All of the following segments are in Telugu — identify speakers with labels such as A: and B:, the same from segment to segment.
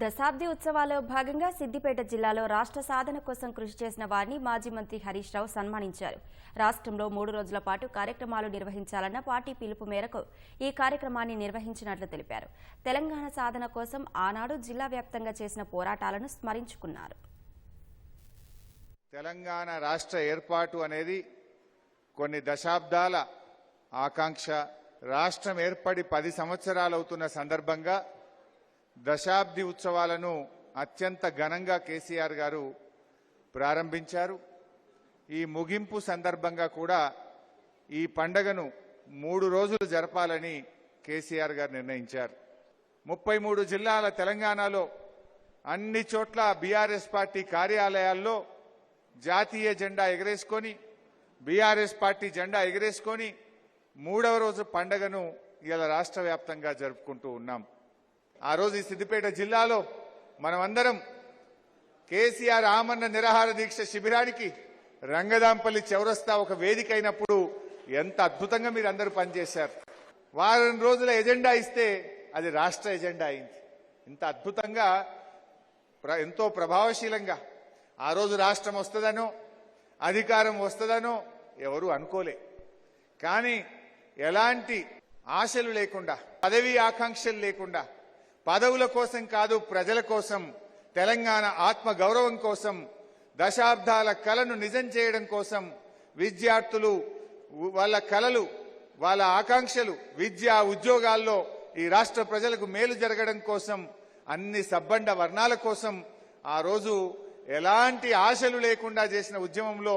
A: దశాబ్ది ఉత్సవాల్లో భాగంగా సిద్దిపేట జిల్లాలో రాష్ట్ర సాధన కోసం కృషి చేసిన వారిని మాజీ మంత్రి హరీష్ రావు సన్మానించారు. రాష్ట్రంలో మూడు రోజుల పాటు కార్యక్రమాలు నిర్వహించాలన్న పార్టీ పిలుపు మేరకు ఈ కార్యక్రమాన్ని నిర్వహించినట్లు తెలిపారు. తెలంగాణ సాధన కోసం ఆనాడు జిల్లా వ్యాప్తంగా చేసిన పోరాటాలను స్మరించుకున్నారు.
B: తెలంగాణ రాష్ట్ర ఏర్పాటు అనేది కొన్ని దశాబ్దాల ఆకాంక్ష రాష్ట్రం ఏర్పడి పది సంవత్సరాలు అవుతున్న సందర్భంగా దశాబ్ది ఉత్సవాలను అత్యంత ఘనంగా కేసీఆర్ గారు ప్రారంభించారు. ఈ ముగింపు సందర్భంగా కూడా ఈ పండగను మూడు రోజులు జరపాలని కేసీఆర్ గారు నిర్ణయించారు. ముప్పై మూడు జిల్లాల తెలంగాణలో అన్ని చోట్ల బీఆర్ఎస్ పార్టీ కార్యాలయాల్లో జాతీయ జెండా ఎగరేసుకొని బీఆర్ఎస్ పార్టీ జెండా ఎగరేసుకొని మూడవ రోజు పండగను ఇలా రాష్ట్ర వ్యాప్తంగా జరుపుకుంటూ ఉన్నాం. ఆ రోజు ఈ సిద్దిపేట జిల్లాలో మనమందరం కేసీఆర్ ఆమరణ నిరాహార దీక్ష శిబిరానికి రంగదాంపల్లి చౌరస్తా ఒక వేదిక అయినప్పుడు ఎంత అద్భుతంగా మీరు అందరూ పనిచేశారు. వారం రోజుల ఎజెండా ఇస్తే అది రాష్ట్ర ఎజెండా అయింది. ఇంత అద్భుతంగా ప్ర- ఎంతో ప్రభావశీలంగా ఆ రోజు రాష్ట్రం వస్తుందనో అధికారం వస్తుందనో ఎవరు అనుకోలే. కానీ ఎలాంటి ఆశలు లేకుండా పదవి ఆకాంక్షలు లేకుండా పదవుల కోసం కాదు ప్రజల కోసం తెలంగాణ ఆత్మ గౌరవం కోసం దశాబ్దాల కలను నిజం చేయడం కోసం విద్యార్థులు వాళ్ళ కలలు వాళ్ళ ఆకాంక్షలు విద్య ఉద్యోగాల్లో ఈ రాష్ట్ర ప్రజలకు మేలు జరగడం కోసం అన్ని సబ్బండ వర్ణాల కోసం ఆ రోజు ఎలాంటి ఆశలు లేకుండా చేసిన ఉద్యమంలో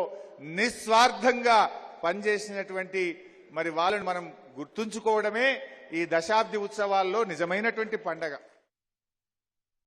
B: నిస్వార్థంగా పనిచేసినటువంటి మరి వాళ్ళని మనం గుర్తుంచుకోవడమే ఈ దశాబ్ది ఉత్సవాల్లో నిజమైనటువంటి పండగ.